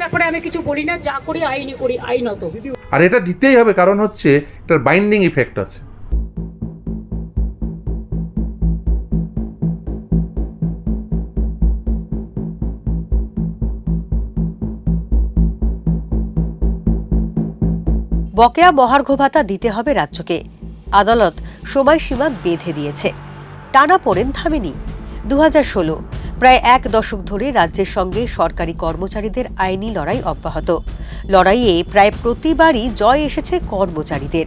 ব্যাপারে আমি কিছু বলি না যা করি আইনি করি আইনত আর এটা দিতেই হবে কারণ হচ্ছে এটার বাইন্ডিং ইফেক্ট আছে। বকেয়া মহার্ঘ ভাতা দিতে হবে রাজ্যকে। আদালত সময়সীমা বেঁধে দিয়েছে। টানা পড়েন থামেনি। দু ষোলো প্রায় এক দশক ধরে রাজ্যের সঙ্গে সরকারি কর্মচারীদের আইনি লড়াই অব্যাহত। লড়াইয়ে প্রায় প্রতিবারই জয় এসেছে কর্মচারীদের।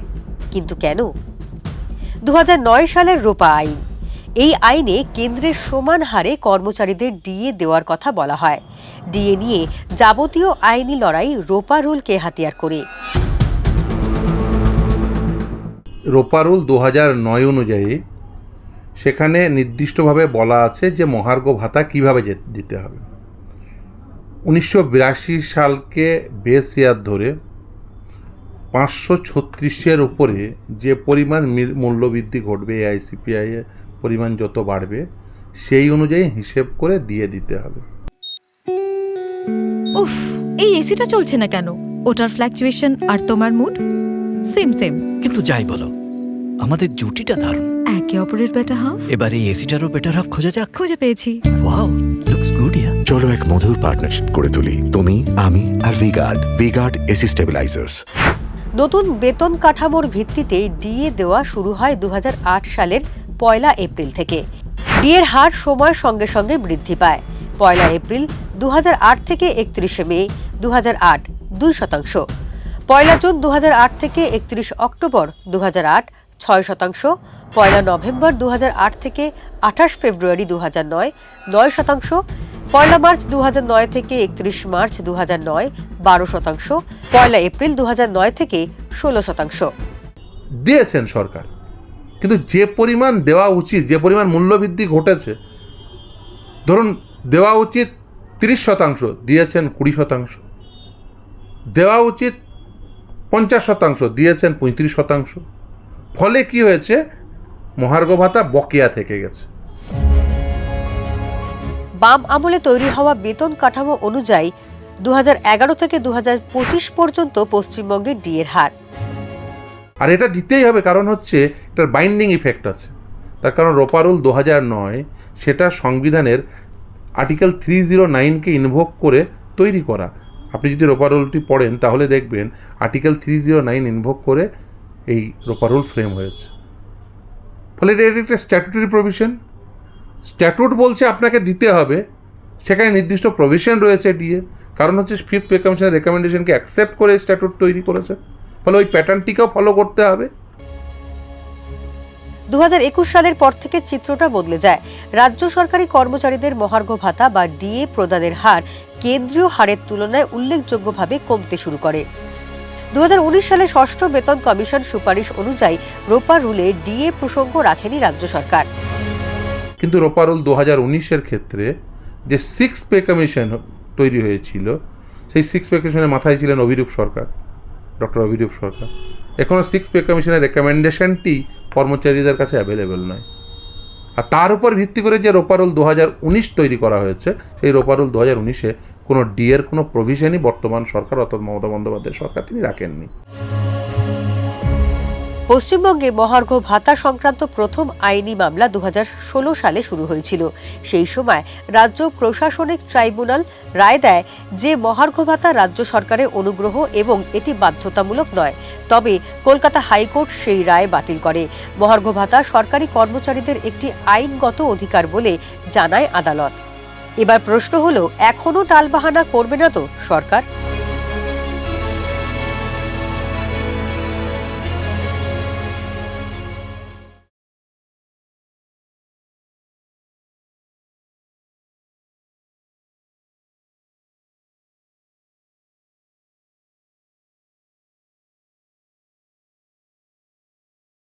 কিন্তু কেন? দু হাজার নয় সালের রোপা আইন। এই আইনে কেন্দ্রের সমান হারে কর্মচারীদের ডিএ দেওয়ার কথা বলা হয়। ডিএ নিয়ে যাবতীয় আইনি লড়াই রোপা রুলকে হাতিয়ার করে। রোপারুল দু হাজার নয় অনুযায়ী সেখানে নির্দিষ্টভাবে বলা আছে যে মহার্ঘ ভাতা কীভাবে যে- দিতে হবে। উনিশশো বিরাশি সালকে বেস ইয়ার ধরে পাঁচশো ছত্রিশের উপরে যে পরিমাণ মিল- মূল্যবৃদ্ধি ঘটবে আইসিপিআই এর পরিমাণ যত বাড়বে সেই অনুযায়ী হিসেব করে দিয়ে দিতে হবে। উফ এই এসিটা চলছে না কেন? ওটার ফ্ল্যাকচুয়েশন আর তোমার মুড সেম সেম কিন্তু যাই বলো আমাদের জুটিটা দারুণ। একে অপরের বেটার হাফ এবার এই এসিটারও বেটার হাফ খোঁজা যাক। খুঁজে পেয়েছি। ওয়াও লুকস গুড ইয়া চলো এক মধুর পার্টনারশিপ করে তুলি। তুমি আমি আর ভিগার্ড ভিগার্ড এসি স্টেবিলাইজার্স নতুন বেতন কাঠামোর ভিত্তিতে ডিএ দেওয়া শুরু হয় দুহাজার আট সালের পয়লা এপ্রিল থেকে। ডিএর হার সময়ের সঙ্গে সঙ্গে বৃদ্ধি পায়। পয়লা এপ্রিল দু হাজার আট থেকে একত্রিশে মে দু দুই শতাংশ। পয়লা জুন দু হাজার আট থেকে একত্রিশ অক্টোবর দু হাজার আট ছয় শতাংশ, পয়লা নভেম্বর দু হাজার আট থেকে আঠাশ ফেব্রুয়ারি দু নয় নয় শতাংশ, পয়লা মার্চ দু নয় থেকে একত্রিশ মার্চ দু নয়, বারো শতাংশ, পয়লা এপ্রিল দু নয় থেকে ষোলো শতাংশ। দিয়েছেন সরকার, কিন্তু যে পরিমাণ দেওয়া উচিত, যে পরিমাণ মূল্যবৃদ্ধি ঘটেছে, ধরুন দেওয়া উচিত তিরিশ শতাংশ, দিয়েছেন কুড়ি শতাংশ, দেওয়া উচিত পঞ্চাশ শতাংশ, দিয়েছেন পঁয়ত্রিশ শতাংশ ফলে কি হয়েছে? মহার্ঘ ভাতা বকেয়া থেকে গেছে। বাম আমলে তৈরি হওয়া বেতন কাঠামো অনুযায়ী দু হাজার এগারো থেকে দু হাজার পঁচিশ পর্যন্ত পশ্চিমবঙ্গের ডিএর হার। আর এটা দিতেই হবে কারণ হচ্ছে এটার বাইন্ডিং ইফেক্ট আছে। তার কারণ রোপারুল দু হাজার নয় সেটা সংবিধানের আর্টিকেল থ্রি জিরো নাইনকে ইনভোক করে তৈরি করা। আপনি যদি রোপারুলটি পড়েন তাহলে দেখবেন article three zero nine invoke করে এই রোপারুল ফ্রেম হয়েছে। ফলে এটা একটা স্ট্যাটুটরি প্রভিশন স্ট্যাটুট বলছে আপনাকে দিতে হবে। সেখানে নির্দিষ্ট প্রভিশন রয়েছে ডিএ কারণ হচ্ছে ফিফথ পে কমিশনের রেকমেন্ডেশনকে অ্যাকসেপ্ট করে স্ট্যাটুট তৈরি করেছে। ফলে ওই প্যাটার্নটিকেও ফলো করতে হবে। দু হাজার একুশ সালের পর থেকে চিত্রটা বদলে যায়। রাজ্য সরকারি কর্মচারীদের মহার্ঘ ভাতা বা ডিএ প্রদানের হার কেন্দ্রীয় হারের তুলনায় উল্লেখযোগ্যভাবে কমতে শুরু করে। দু হাজার উনিশ সালে ষষ্ঠ বেতন কমিশন সুপারিশ অনুযায়ী রোপা রুলে ডিএ প্রসঙ্গ রাখেনি রাজ্য সরকার। কিন্তু রোপারুল দু হাজার উনিশের ক্ষেত্রে যে সিক্স পে কমিশন তৈরি হয়েছিল, সেই সিক্স পে কমিশনের মাথায় ছিলেন অভিরূপ সরকার, ডক্টর অভিরূপ সরকার। এখনও সিক্স পে কমিশনের রেকমেন্ডেশনটি কর্মচারীদের কাছে অ্যাভেলেবেল নয়। আর তার উপর ভিত্তি করে যে রোপারুল দু হাজার উনিশ তৈরি করা হয়েছে, সেই রোপারুল দু হাজার উনিশে কোনো ডিএর কোনো প্রভিশনই বর্তমান সরকার অর্থাৎ মমতা বন্দ্যোপাধ্যায় সরকার তিনি রাখেননি। পশ্চিমবঙ্গে মহার্ঘ ভাতা সংক্রান্ত প্রথম আইনি মামলা দুহাজার ষোলো সালে শুরু হয়েছিল। সেই সময় রাজ্য প্রশাসনিক ট্রাইব্যুনাল রায় দেয় যে মহার্ঘ ভাতা রাজ্য সরকারের অনুগ্রহ এবং এটি বাধ্যতামূলক নয়। তবে কলকাতা হাইকোর্ট সেই রায় বাতিল করে। মহার্ঘ ভাতা সরকারি কর্মচারীদের একটি আইনগত অধিকার বলে জানায় আদালত। এবার প্রশ্ন হলো এখনও টালবাহানা করবে না তো সরকার?